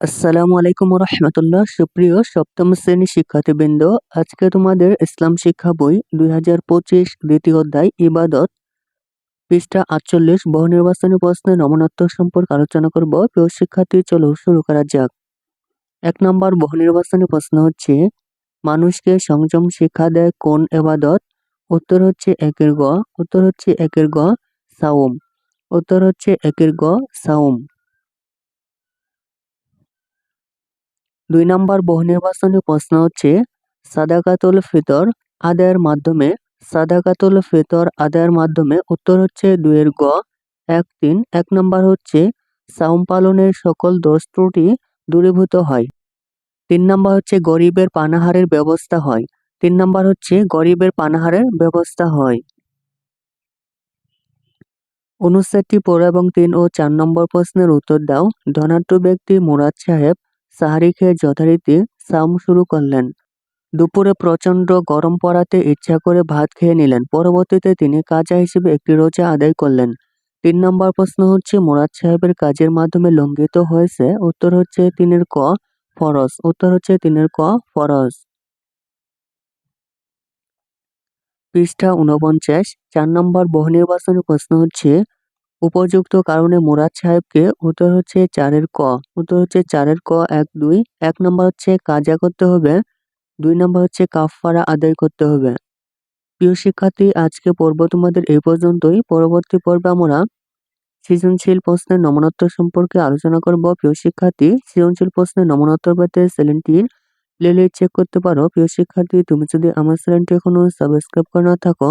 আসসালামু আলাইকুম রহমতুল্লাহ সুপ্রিয় সপ্তম শ্রেণির শিক্ষার্থীবৃন্দ, আজকে তোমাদের ইসলাম শিক্ষা বই দুই হাজার পঁচিশ দ্বিতীয় অধ্যায় ইবাদত পৃষ্ঠা আটচল্লিশ, বহু নির্বাচনী প্রশ্নের নমনত্ব সম্পর্কে আলোচনা করব। প্রিয় শিক্ষার্থী, চলো শুরু করা যাক। এক নম্বর, বহু নির্বাচনী প্রশ্ন হচ্ছে, মানুষকে সংযম শিক্ষা দেয় কোন এবাদত উত্তর হচ্ছে একের গ, উত্তর হচ্ছে একের গ, সাওম। উত্তর হচ্ছে একের গ, সাওম। দুই নম্বর বহুনির্বাচনী প্রশ্ন হচ্ছে, সাদাকাতুল ফিতর আদায়ের মাধ্যমে, সাদাকাতুল ফিতর আদায়ের মাধ্যমে উত্তর হচ্ছে দুইয়ের গ, এক, তিন। এক নম্বর হচ্ছে সাউম পালনের সকল দোষ ত্রুটি দূরীভূত হয়। তিন নম্বর হচ্ছে, গরিবের পানাহারের ব্যবস্থা হয়। তিন নম্বর হচ্ছে, গরিবের পানাহারের ব্যবস্থা হয়। অনুচ্ছেদটি পড়ো এবং তিন ও চার নম্বর প্রশ্নের উত্তর দাও। ধনাঢ্য ব্যক্তি মুরাদ সাহেব সাহারি খেয়ে যথারীতি সাম শুরু করলেন। দুপুরে প্রচণ্ড গরম পড়াতে ইচ্ছা করে ভাত খেয়ে নিলেন। পরবর্তীতে তিনি কাজা হিসেবে একটি রোজা আদায় করলেন। তিন নম্বর প্রশ্ন হচ্ছে, মুরাদ সাহেবের কাজের মাধ্যমে লঙ্ঘিত হয়েছে? উত্তর হচ্ছে, তিনের ক ফরজ। উত্তর হচ্ছে, তিনের ক ফরজ। পৃষ্ঠা উনপঞ্চাশ চার নম্বর বহুনির্বাচনী প্রশ্ন হচ্ছে উপযুক্ত কারণে মুরাদ সাহেবকে উত্তর হচ্ছে চারের ক। উত্তর হচ্ছে চারের ক, এক, দুই। এক নম্বর হচ্ছে কাজা করতে হবে। দুই নম্বর হচ্ছে কাফফারা আদায় করতে হবে। প্রিয় শিক্ষার্থী, আজকে পর্ব তোমাদের এই পর্যন্তই। পরবর্তী পর্বে আমরা সৃজনশীল প্রশ্নের নমনত্ব সম্পর্কে আলোচনা করব। প্রিয় শিক্ষার্থী, সৃজনশীল প্রশ্নের নমনত্ব পেতে চ্যানেলটির প্লেলিস্ট চেক করতে পারো। প্রিয় শিক্ষার্থী, তুমি যদি আমার চ্যানেলটি এখনও সাবস্ক্রাইব করে না থাকো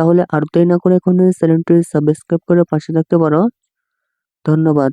তাহলে আর দেরি না করে এখনই চ্যানেলটি সাবস্ক্রাইব করে পাশে থাকতে পারো। ধন্যবাদ।